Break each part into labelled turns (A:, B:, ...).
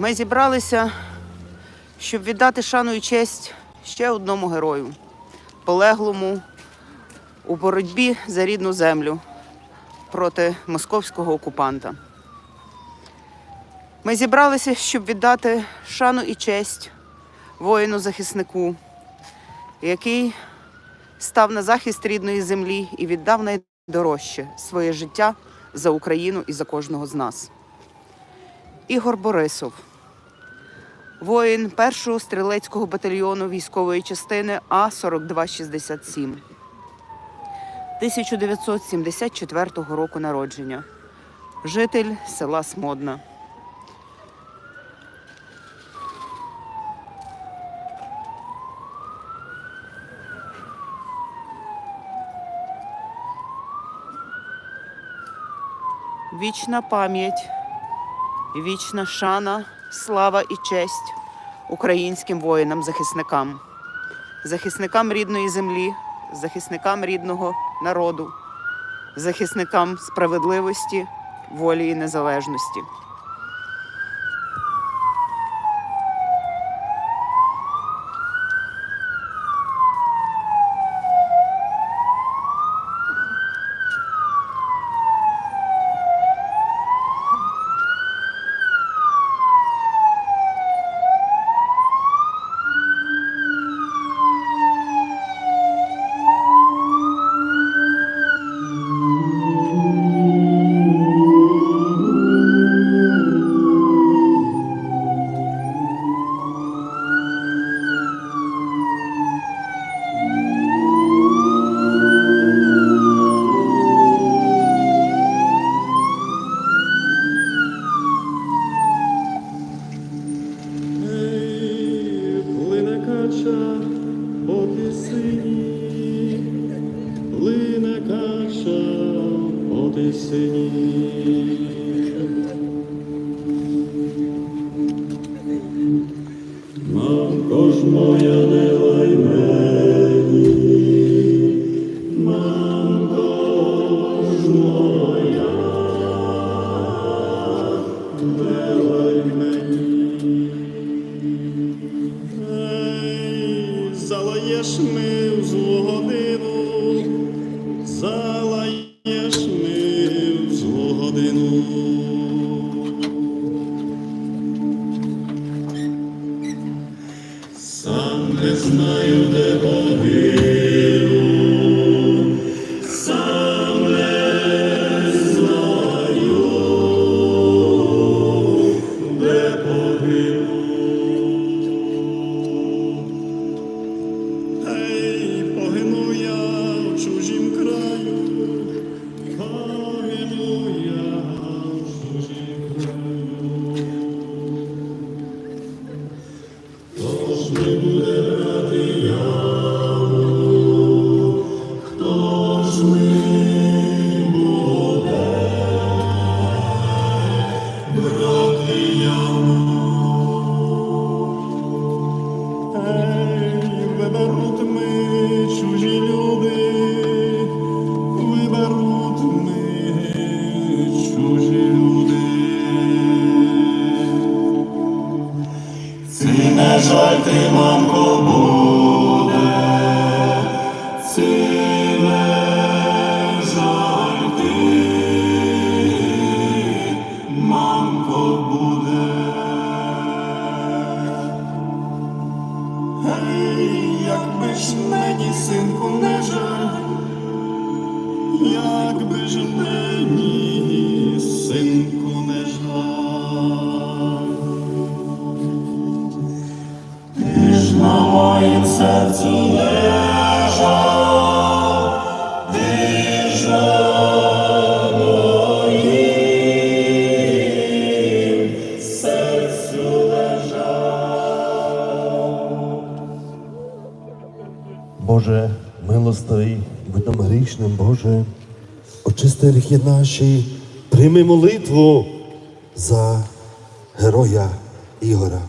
A: Ми зібралися, щоб віддати шану і честь ще одному герою, полеглому у боротьбі за рідну землю проти московського окупанта. Ми зібралися, щоб віддати шану і честь воїну-захиснику, який став на захист рідної землі і віддав найдорожче своє життя за Україну і за кожного з нас. Ігор Борисов, воїн першого стрілецького батальйону військової частини А 4267 1974 року народження, житель села Смодна. Вічна пам'ять, вічна шана, слава і честь українським воїнам-захисникам, захисникам рідної землі, захисникам рідного народу, захисникам справедливості, волі і незалежності.
B: Мамко ж моя не лай ці
C: Боже, очисти гріхи наші, прийми молитву за героя Ігора.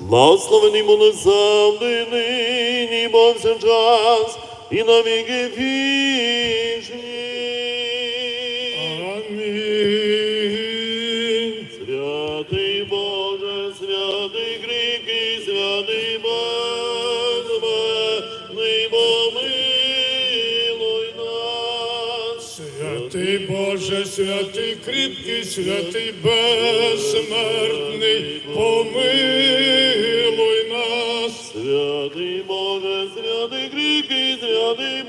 D: Благословений завжди нині, бо час і на віки вічні. Святий,
E: кріпкий, святий, безсмертний, помилуй нас.
C: Святий Боже, святий кріпкий, святий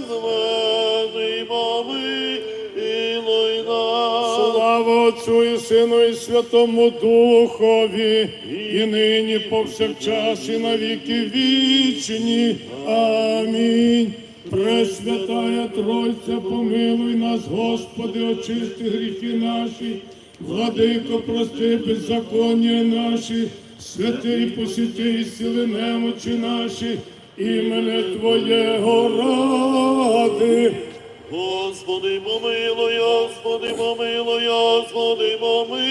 C: безмежний, помилуй нас.
E: Слава Отцю і Сину і Святому Духові, і нині повсякчас, і на віки вічні. Амінь. Пресвятая Тройця, помилуй нас, Господи, очисти гріхи наші, владико, прости беззаконня наші, святий посіти і сили немочі наші, імене Твоєго ради.
C: Господи, помилуй, Господи, помилуй, Господи, помилуй.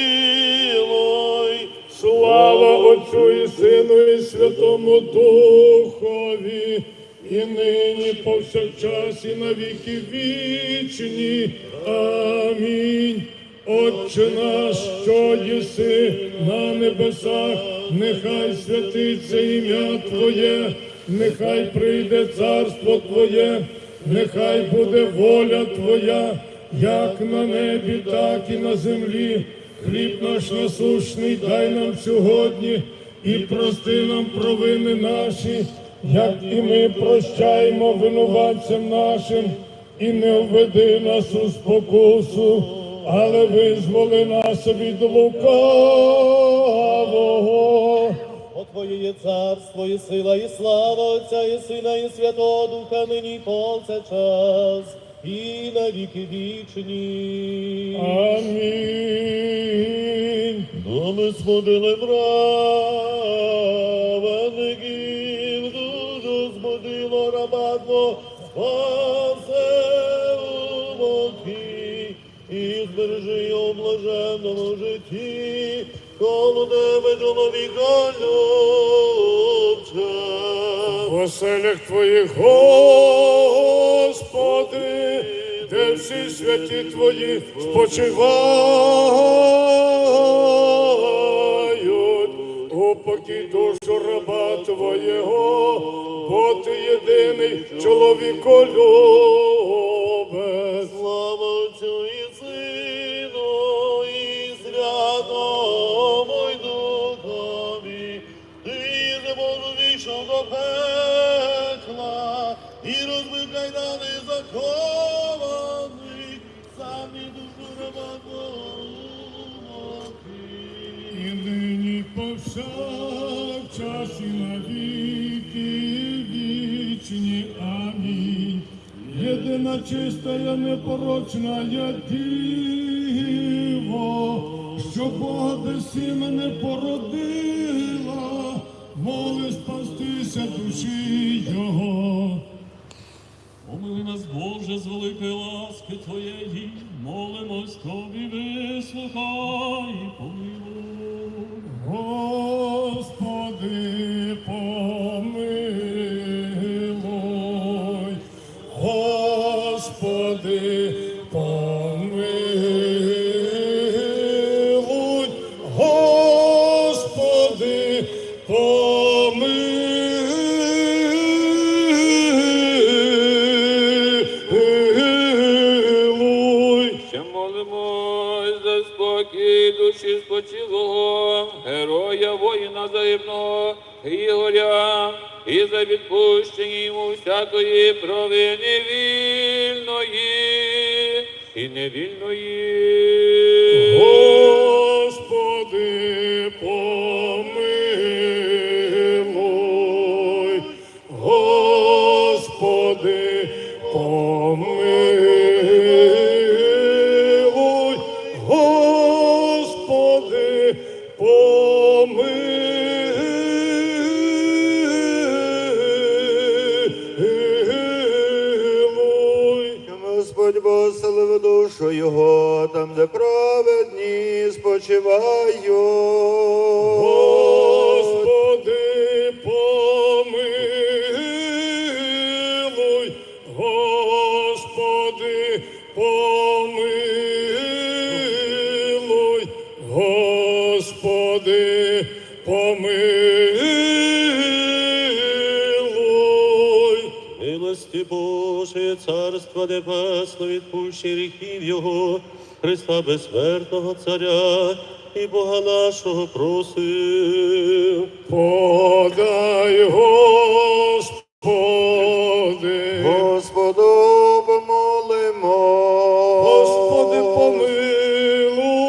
E: Слава Отцю і Сину і Святому Духові, і нині повсякчас, і на віки вічні. Амінь. Отче наш, що єси на небесах, нехай святиться ім'я Твоє, нехай прийде царство Твоє, нехай буде воля Твоя, як на небі, так і на землі. Хліб наш насущний дай нам сьогодні і прости нам провини наші, як і ми прощаємо винуватцям нашим, і не введи нас у спокусу, але визволи нас від лукавого.
F: О Твоє є царство, і сила, і слава Отця, і Сина, і Святого Духа, нині повсякчас, і на віки вічні.
E: Амінь.
C: Доми сподили праведників, блаженному житті, коло тебе чоловіка любче.
E: В оселях Твоїх, Господи, де всі святі Твої спочивають, упокій душу раба Твоєго, бо Ти єдиний чоловіколюбець.
C: Пекла, і розбив кайдани закований, сам і душу раба Твого.
E: І нині повсякчас і на віки вічні. Амінь. Єдина чистая непорочна я діво, що Бога без сім'я породила, моли спастися душі Його.
G: Помили нас, Боже, з великої ласки Твоєї, молимось Тобі, вислухай і помилуй.
E: Господи, помилуй,
H: Ігоря, і за відпущення йому всякої провини вільної і невільної.
C: Милості Божої, царство
F: Царства Небесного, відпущи гріхів Його, Христа безсмертного Царя і Бога нашого просим.
E: Подай, Господи,
I: Господу помолимо.
E: Господи, помилуй.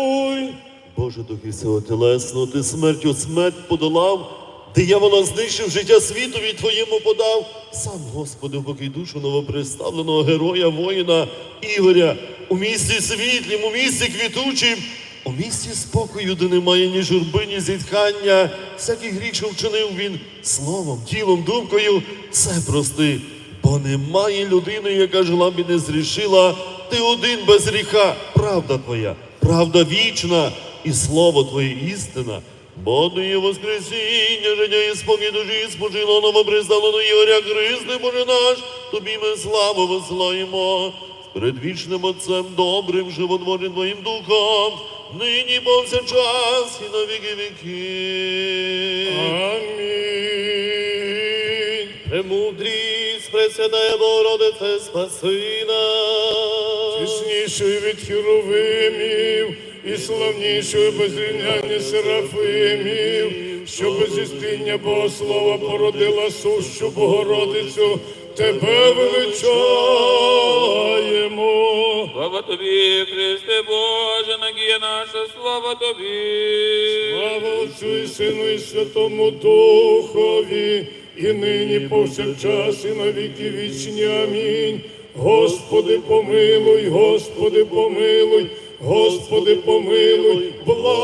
C: Боже Духи Сього Телесного, ти смертю смерть подолав, диявола знищив життя світові Твоєму подав. Сам, Господи, покій душу новоприставленого героя, воїна Ігоря, у місті світлім, у місті квітучим, у місті спокою, де немає ні журби, ні зітхання. Всякий гріх, вчинив він словом, тілом, думкою, все прости. Бо немає людини, яка жила б і не зрішила. Ти один без гріха, правда твоя, правда вічна, і слово Твоє істина. Бо воскресіння, життя і спокій душі, спочило новоприставлено Ігоря Христи, Боже наш, тобі ми славу вислаємо. З предвічним Отцем добрим, животворним Твоїм Духом, нині повсякчас і на віки віки.
E: Амінь.
F: Премудрість, Пресвятая Богородице, спаси нас.
E: Чеснішою від хіровимів і славнішою безрівняння серафимів, що без істиння Богослова породила сущу Богородицю, тебе величаємо.
H: Слава тобі, Христе Боже, надія наша, слава тобі.
E: Слава Отцю і Сину і Святому Духові, і нині повсякчас, і на віки вічні. Амінь. Господи, помилуй, Господи, помилуй, Господи, помилуй, благослови.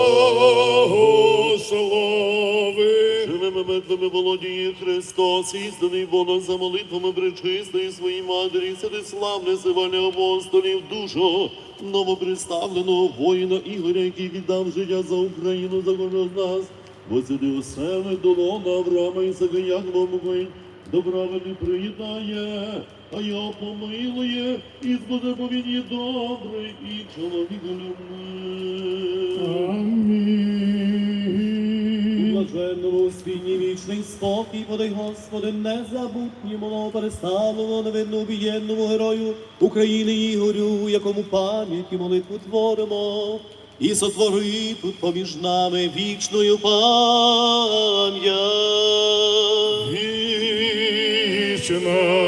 C: Живими мертвими володіє Христос, ізданий Богом за молитвами пречистої своїй матері, славне сивальне апостолів, душу новоприставленого воїна Ігоря, який віддав життя за Україну, за кожного з нас, посіди осели до лона Авраама і Сакаянова Мукой, добра не приїдає, а його помилує, і збуде добрий і чоловіка любний.
E: Амінь.
F: Блаженному у спільні вічний спокій, подай Господи, незабутньому новопереставленому, невинно обієнному герою України Ігорю, якому пам'ять і молитву творимо, і сотвори тут поміж нами вічною пам'ять.
E: Вечная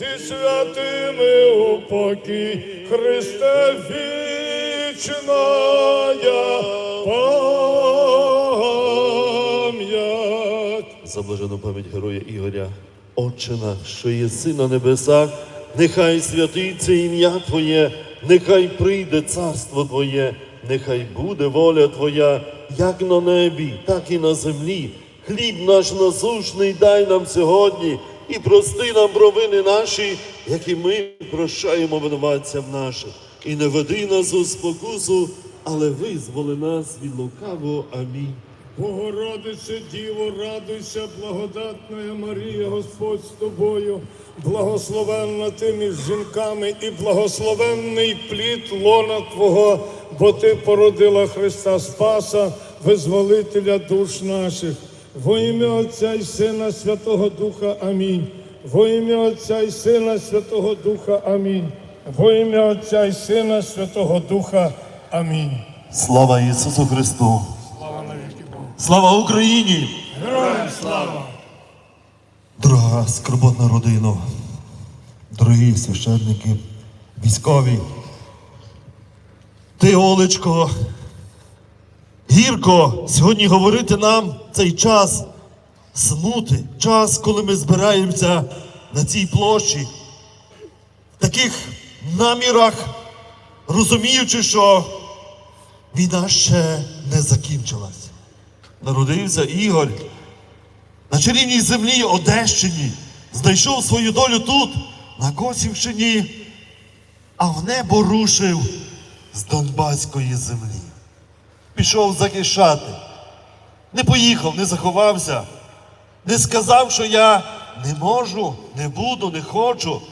E: зі святими упокій Христе вічная пам'ять.
C: За пам'ять героя Ігоря, Отче наш, що єси на небесах, нехай святиться ім'я Твоє, нехай прийде царство Твоє, нехай буде воля Твоя, як на небі, так і на землі. Хліб наш насушний дай нам сьогодні і прости нам провини наші, які ми прощаємо винуватцям наших. І не веди нас у спокусу, але визволи нас від лукавого. Амінь.
E: Богородице, Діво, радуйся, благодатна Марія, Господь з тобою, благословенна ти між жінками і благословенний плід лона Твого, бо ти породила Христа Спаса, визволителя душ наших. Во ім'я Отця і Сина Святого Духа. Амінь. Во ім'я Отця і Сина Святого Духа. Амінь. Во ім'я Отця і Сина Святого Духа. Амінь.
C: Слава Ісусу Христу!
E: Слава навіки Богу.
C: Слава Україні!
E: Героям слава!
C: Дорога скорботна родина, дорогі священники, військові. Ти, Олечко, гірко сьогодні говорити нам цей час смути, час, коли ми збираємося на цій площі, в таких намірах, розуміючи, що війна ще не закінчилась. Народився Ігор на чарівній землі Одещині, знайшов свою долю тут, на Косівщині, а в небо рушив з Донбаської землі. пішов захищати. Не поїхав, не заховався, не сказав, що я не можу, не буду, не хочу.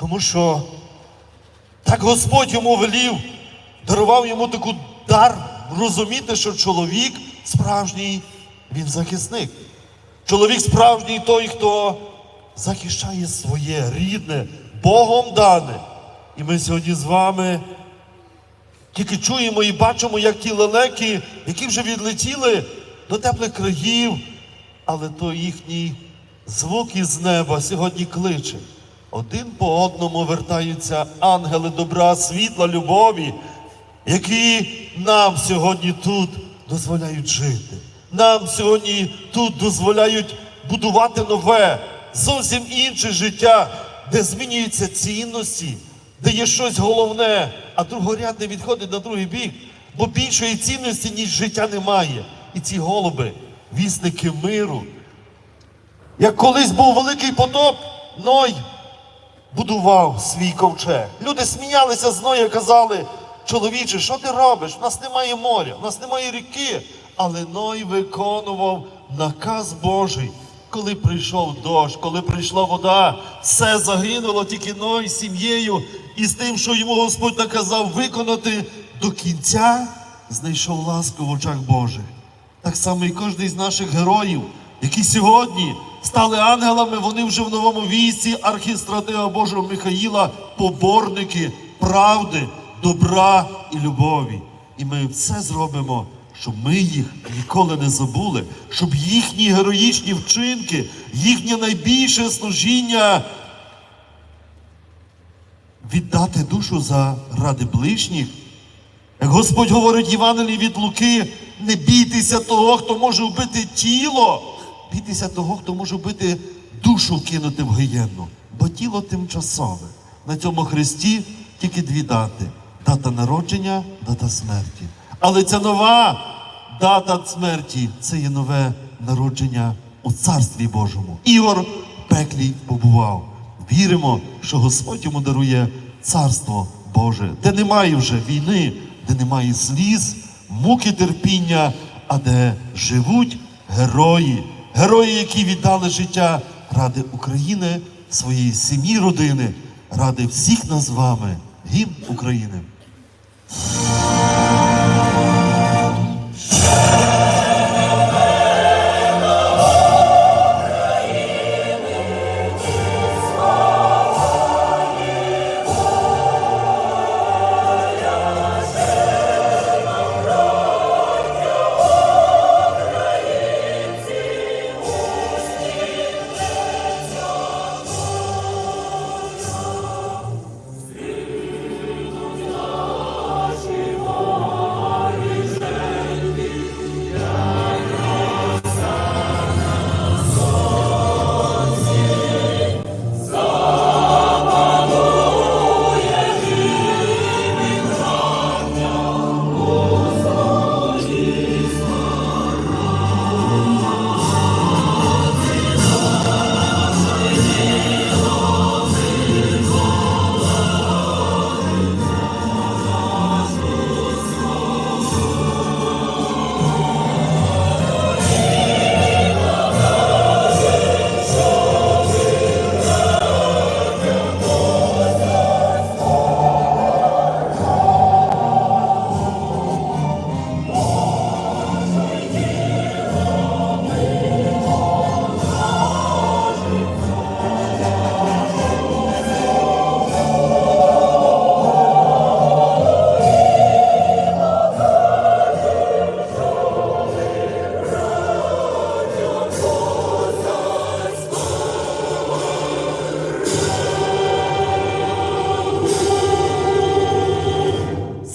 C: Тому що так Господь йому велів, дарував йому таку дар розуміти, що чоловік справжній, він захисник. Чоловік справжній той, хто захищає своє рідне, Богом дане. І ми сьогодні з вами тільки чуємо і бачимо, як ті лелеки, які вже відлетіли до теплих країв, але то їхній звук із неба сьогодні кличе. Один по одному вертаються ангели добра, світла, любові, які нам сьогодні тут дозволяють жити. Нам сьогодні тут дозволяють будувати нове, зовсім інше життя, де змінюються цінності, де є щось головне, а другорядне відходить на другий бік, бо більшої цінності, ніж життя немає. І ці голуби, вісники миру. Як колись був великий потоп, Ной будував свій ковчег. Люди сміялися з Ноя, казали, чоловіче, що ти робиш? У нас немає моря, у нас немає ріки. Але Ной виконував наказ Божий. Коли прийшов дощ, коли прийшла вода, все загинуло, тільки Ной з сім'єю і з тим, що йому Господь наказав виконати до кінця, знайшов ласку в очах Божих. Так само і кожен з наших героїв, які сьогодні стали ангелами, вони вже в новому війські архістратега Божого Михаїла, поборники правди, добра і любові. І ми все зробимо, щоб ми їх ніколи не забули, щоб їхні героїчні вчинки, їхнє найбільше служіння віддати душу за ради ближніх. Як Господь говорить Євангелії від Луки, не бійтеся того, хто може вбити тіло, бійтеся того, хто може вбити душу кинути в гієнну. Бо тіло тимчасове. На цьому хресті тільки дві дати: дата народження, дата смерті. Але ця нова дата смерті це є нове народження у Царстві Божому. Ігор в пеклі побував. Віримо, що Господь йому дарує царство Боже, де немає вже війни, де немає сліз, муки терпіння, а де живуть герої, герої, які віддали життя ради України, своєї сім'ї, родини, ради всіх нас з вами, гімн України.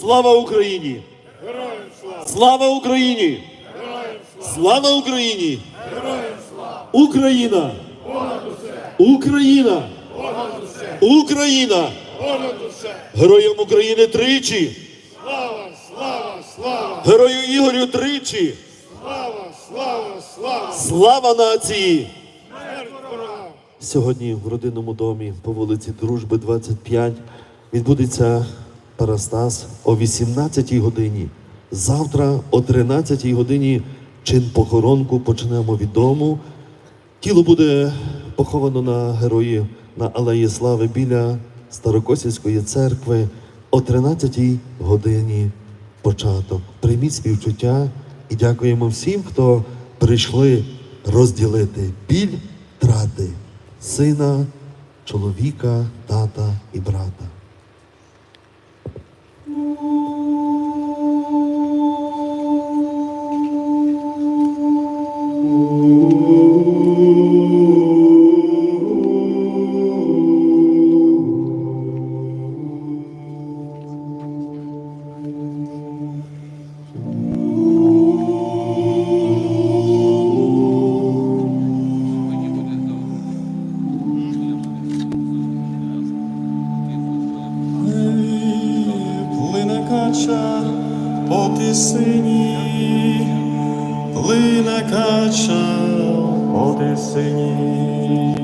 D: Слава Україні! Слава Україні! Слава Україні! Україна! Україна! Україна! Героям України тричі!
E: Слава, слава, слава,
D: Герою Ігорю тричі!
E: слава, слава, слава,
D: Слава нації!
C: Сьогодні в родинному домі по вулиці Дружби 25 відбудеться Парастас о 18 годині. Завтра о 13 годині чин похоронку почнемо від дому. Тіло буде поховано на героїв на Алеї Слави біля Старокосівської церкви о 13 годині початок. Прийміть співчуття і дякуємо всім, хто прийшли розділити біль трати сина, чоловіка, тата і брата.
B: Кача по тисині, плине кача по тисині.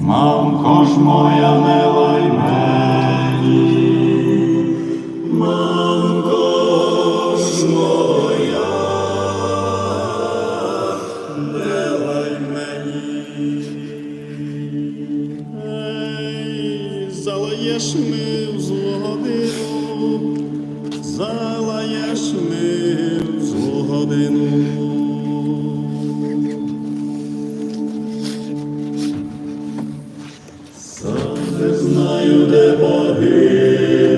B: Мамко ж моя не мені, не знаю, де погину,